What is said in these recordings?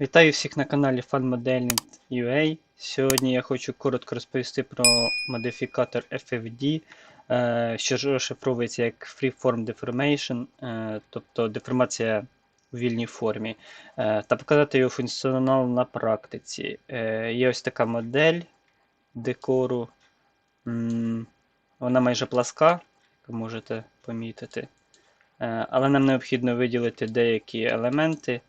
Вітаю всіх на каналі FunModeling.ua. Сьогодні я хочу коротко розповісти про модифікатор FFD, е, що розшифровується як Freeform Deformation, е, тобто деформація у вільній формі, е, та показати його функціонал на практиці. Є ось така модель декору. Вона майже пласка, як можете помітити. Але нам необхідно виділити деякі елементи.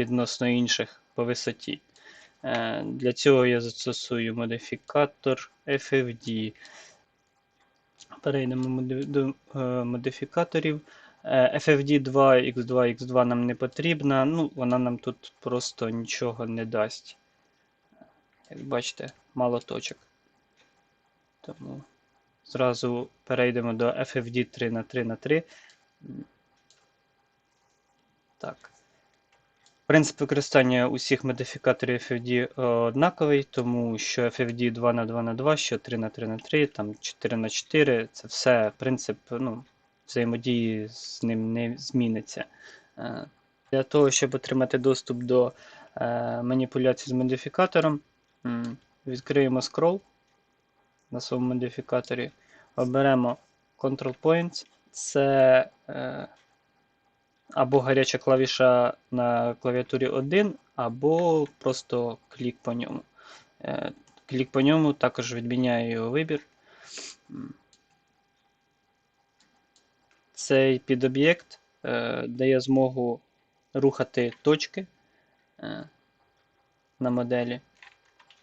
Відносно інших по висоті. Е, Для цього я застосую модифікатор FFD. Перейдемо до е, модифікаторів. FFD 2 X2 X2 нам не потрібна, ну, вона нам тут просто нічого не дасть. Як бачите, мало точок. Тому зразу перейдемо до FFD 3 на 3 на 3 Так. Принцип використання усіх модифікаторів FFD однаковий, тому що FFD 2 на 2 на 2 що 3 на 3 на 3 там 4 на 4 це все принцип ну, взаємодії з ним не зміниться. Е, Для того, щоб отримати доступ до е, маніпуляцій з модифікатором, відкриємо scroll на своєму модифікаторі, оберемо Control Points. Це е, або гаряча клавіша на клавіатурі 1, або просто клік по ньому. Е, Клік по ньому також відміняє його вибір. Цей підоб'єкт е, дає змогу рухати точки е, на моделі,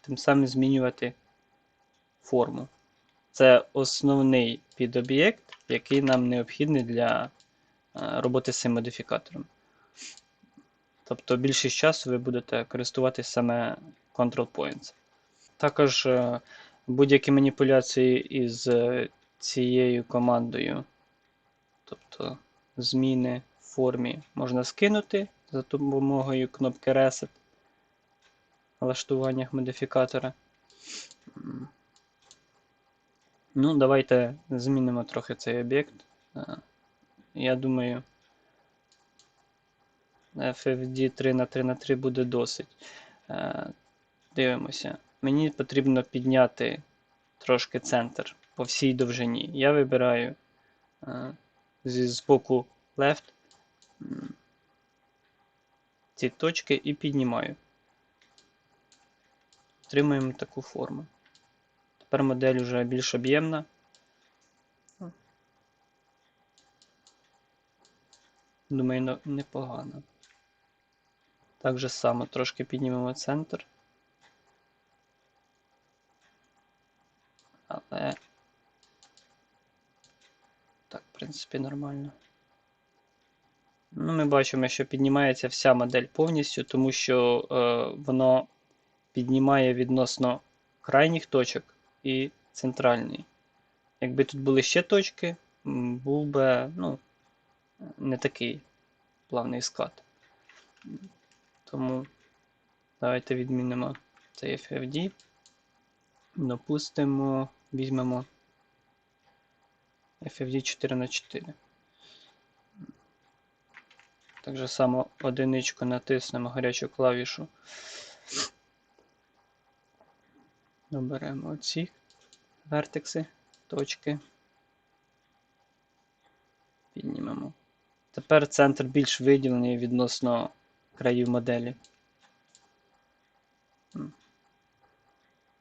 тим самим змінювати форму. Це основний підоб'єкт, який нам необхідний для роботи з цим модифікатором. Тобто більшість часу ви будете користуватися саме Control Points. Також е, будь-які маніпуляції із е, цією командою, тобто зміни в формі, можна скинути за допомогою кнопки Reset в налаштуваннях модифікатора. Ну, давайте змінимо трохи цей об'єкт. Я думаю, FFD 3 на 3 на 3 буде досить. Е, Дивимося. Мені потрібно підняти трошки центр по всій довжині. Я вибираю е, з боку left ці точки і піднімаю. Отримуємо таку форму. Тепер модель вже більш об'ємна. Думаю, непогано. Так же само трошки піднімемо центр. Але. Так, в принципі, нормально. Ну, ми бачимо, що піднімається вся модель повністю, тому що е, воно піднімає відносно крайніх точок і центральний. Якби тут були ще точки, був би, ну, не такий плавний скат. Тому давайте відмінимо цей FFD. Допустимо, візьмемо FFD 4 на 4 Так же само одиничку натиснемо гарячу клавішу. Оберемо оці вертекси, точки. Піднімемо. Тепер центр більш виділений відносно країв моделі.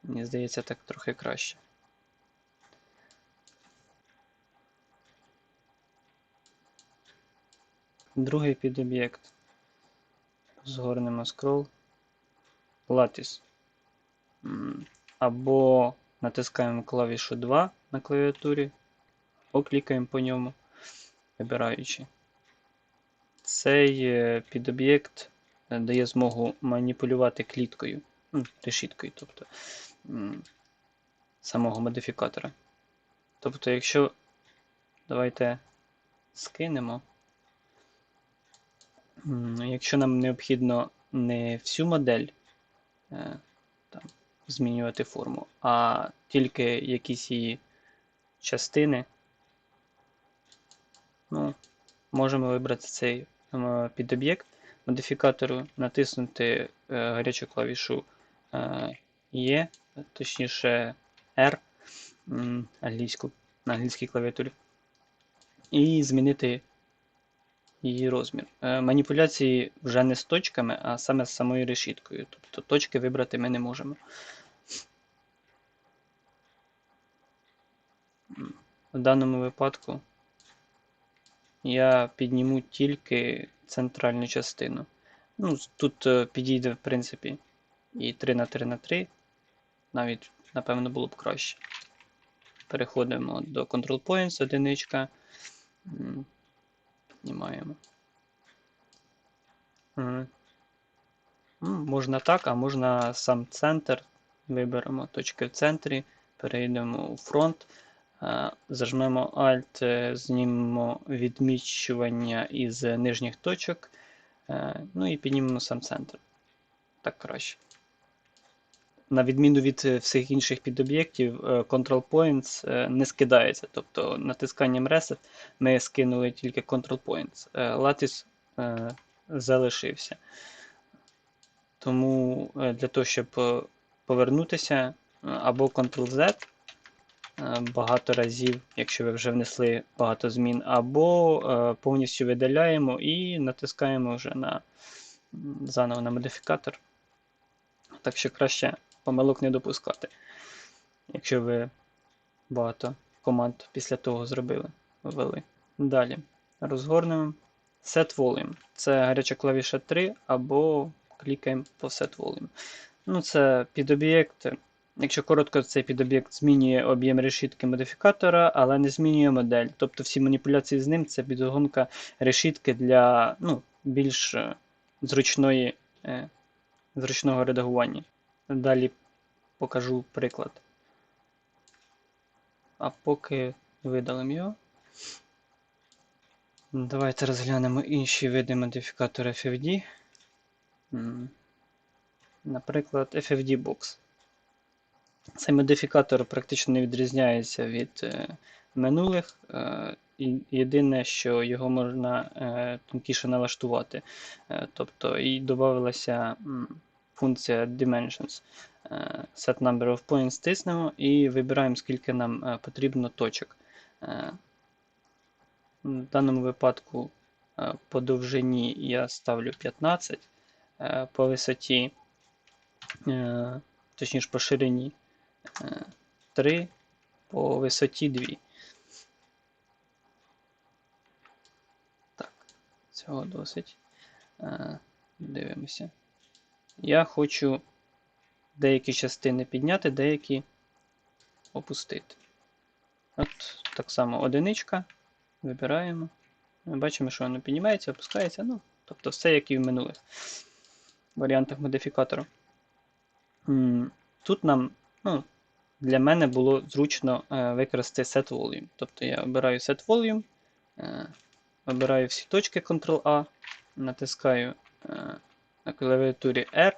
Мені здається, так трохи краще. Другий підоб'єкт. Згорнемо скрол. М, Або натискаємо клавішу 2 на клавіатурі, або клікаємо по ньому, вибираючи. Цей е, підоб'єкт дає змогу маніпулювати кліткою, ну, решіткою, тобто самого модифікатора. Тобто, якщо давайте скинемо, якщо нам необхідно не всю модель е, там, змінювати форму, а тільки якісь її частини, ну, можемо вибрати цей е, підоб'єкт, модифікатору натиснути е, гарячу клавішу е, точніше R англійську, на англійській клавіатурі, і змінити її розмір. Е, Маніпуляції вже не з точками, а саме з самою решіткою. Тобто точки вибрати ми не можемо. В даному випадку я підніму тільки центральну частину. Ну, тут е, підійде, в принципі, і 3 на 3 на 3. Навіть, напевно, було б краще. Переходимо до Control Points, одиничка. Піднімаємо. Мгм. Можна так, а можна сам центр. Виберемо точки в центрі, перейдемо у фронт, зажмемо Alt, е, знімемо відмічування із нижніх точок, е, ну і піднімемо сам центр. Так краще. На відміну від е, всіх інших підоб'єктів, Control Points не скидається. Тобто натисканням Reset ми скинули тільки Control Points. Lattice залишився. Тому для того, щоб повернутися, або Ctrl-Z багато разів, якщо ви вже внесли багато змін, або е, повністю видаляємо і натискаємо вже на заново на модифікатор. Так що краще помилок не допускати, якщо ви багато команд після того зробили, ввели. Далі розгорнемо Set Volume. Це гаряча клавіша 3 або клікаємо по Set Volume. Ну, це підоб'єкт. Якщо коротко, цей підоб'єкт змінює об'єм решітки модифікатора, але не змінює модель. Тобто всі маніпуляції з ним це підгонка решітки для ну, більш е, зручної, е, зручного редагування. Далі покажу приклад. А поки видалимо його. Давайте розглянемо інші види модифікатора FFD. Наприклад, FFD Box. Цей модифікатор практично не відрізняється від е, минулих. Е, єдине, що його можна е, тонкіше налаштувати. Тобто і додавалася функція Dimensions. Set number of points тиснемо і вибираємо, скільки нам потрібно точок. В даному випадку по довжині я ставлю 15, е, по висоті, точніше по ширині 3, по висоті 2. Так, цього досить. Е, Дивимося. Я хочу деякі частини підняти, деякі опустити. От так само одиничка. Вибираємо. Ми бачимо, що воно піднімається, опускається. Ну, тобто все, як і в минулих варіантах модифікатора. Тут нам, ну, для мене було зручно е, використати Set Volume. Тобто я обираю Set Volume, е, обираю всі точки Ctrl-A, натискаю е, на клавіатурі R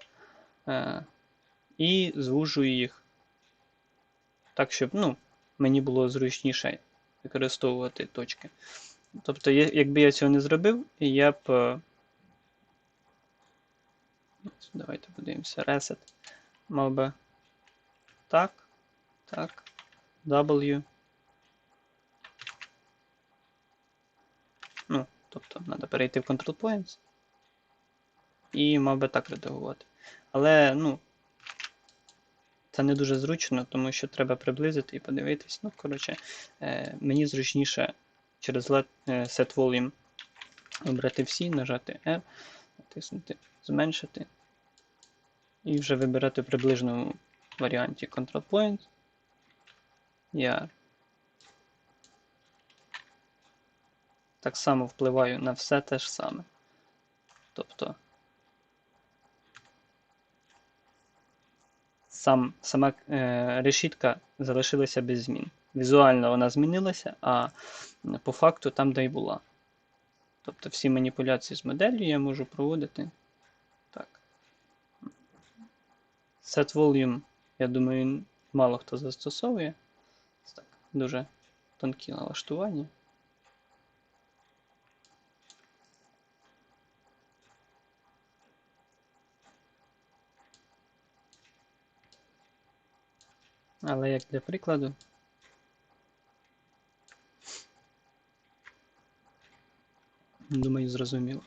і звужую їх так, щоб ну, мені було зручніше використовувати точки. Тобто, якби я цього не зробив, я б. Давайте подивимося. Reset. Мав би так, так, W. Ну, тобто, треба перейти в Control Points. І мав би так редагувати. Але, ну, це не дуже зручно, тому що треба приблизити і подивитись. Ну, коротше, е, мені зручніше через let- е, Set Volume обрати всі, нажати R, натиснути зменшити. І вже вибирати в варіанті Control Point. Я так само впливаю на все те ж саме. Тобто сам, сама е, решітка залишилася без змін. Візуально вона змінилася, а по факту там, де й була. Тобто всі маніпуляції з моделлю я можу проводити так. Set volume, я думаю, мало хто застосовує. дуже тонкі налаштування. Але як для прикладу. Думаю, зрозуміло.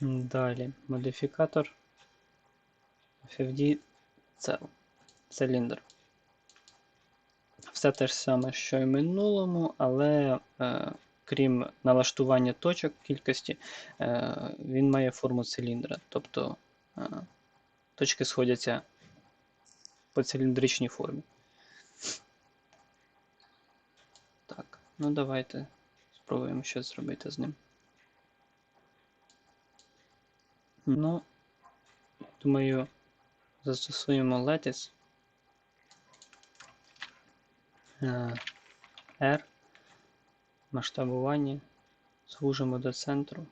Далі модифікатор FFD cell, циліндр. Все те ж саме, що і в минулому, але е, крім налаштування точок кількості, е, він має форму циліндра. Тобто е, точки сходяться по циліндричній формі. Так, ну давайте спробуємо щось зробити з ним. Ну, думаю, застосуємо Lattice. Е, R. Масштабування. Звужимо до центру.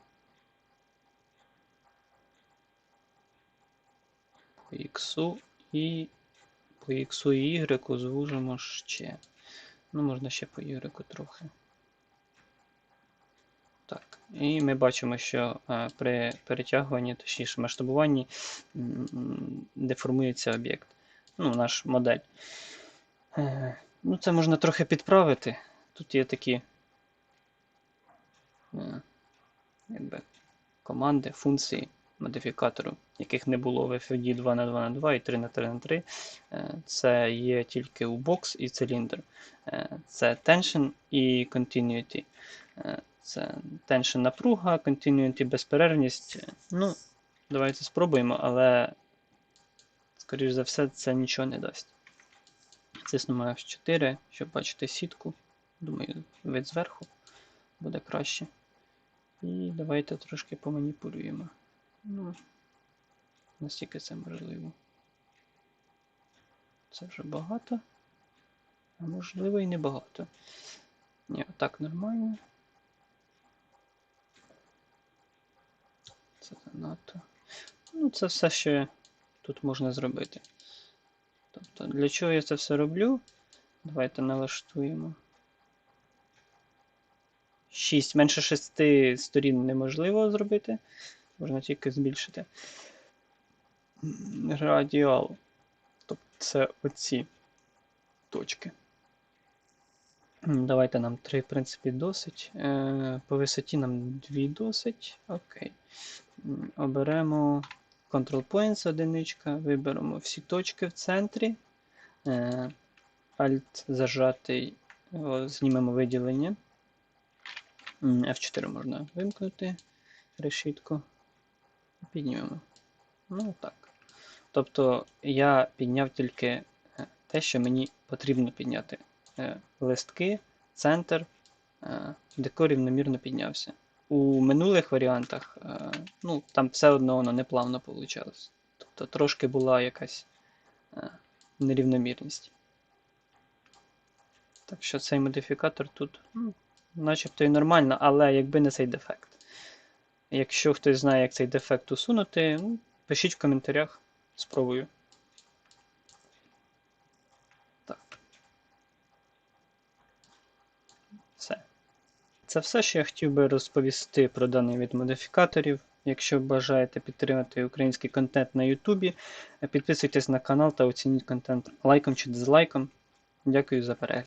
По X і по X і Y звужимо ще. Ну, можна ще по Y трохи. Так, і ми бачимо, що е, при перетягуванні, точніше масштабуванні, деформується об'єкт. Ну, наш модель. Ну, це можна трохи підправити. Тут є такі е, якби, команди, функції модифікатору, яких не було в FFD 2 на 2 на 2 і 3 на 3 на 3 Е, Це є тільки у бокс і циліндр. Е, Це tension і continuity. Це tension напруга, continuity безперервність. Ну, давайте спробуємо, але, скоріш за все, це нічого не дасть. Тиснемо F4, щоб бачити сітку. Думаю, вид зверху буде краще. І давайте трошки поманіпулюємо. Ну, наскільки це можливо. Це вже багато. А можливо і не багато. Ні, так нормально. Це занадто. Ну, це все ще тут можна зробити. Тобто, для чого я це все роблю? Давайте налаштуємо. 6. Менше 6 сторін неможливо зробити. Можна тільки збільшити. Радіал. Тобто це оці точки. Давайте нам 3, в принципі, досить. Е, По висоті нам 2 досить. Окей. Оберемо Control Points одиничка, виберемо всі точки в центрі. Е, Alt зажатий, знімемо виділення. F4 можна вимкнути решітку. Піднімемо. Ну так. Тобто я підняв тільки е, те, що мені потрібно підняти. Е, Листки, центр, декор рівномірно піднявся. У минулих варіантах е, ну, там все одно воно неплавно вийшло. Тобто трошки була якась е, нерівномірність. Так що цей модифікатор тут ну, начебто і нормально, але якби не цей дефект. Якщо хтось знає, як цей дефект усунути, ну, пишіть в коментарях, спробую. Так. Все. Це все, що я хотів би розповісти про даний від модифікаторів. Якщо бажаєте підтримати український контент на Ютубі, підписуйтесь на канал та оцініть контент лайком чи дизлайком. Дякую за перегляд.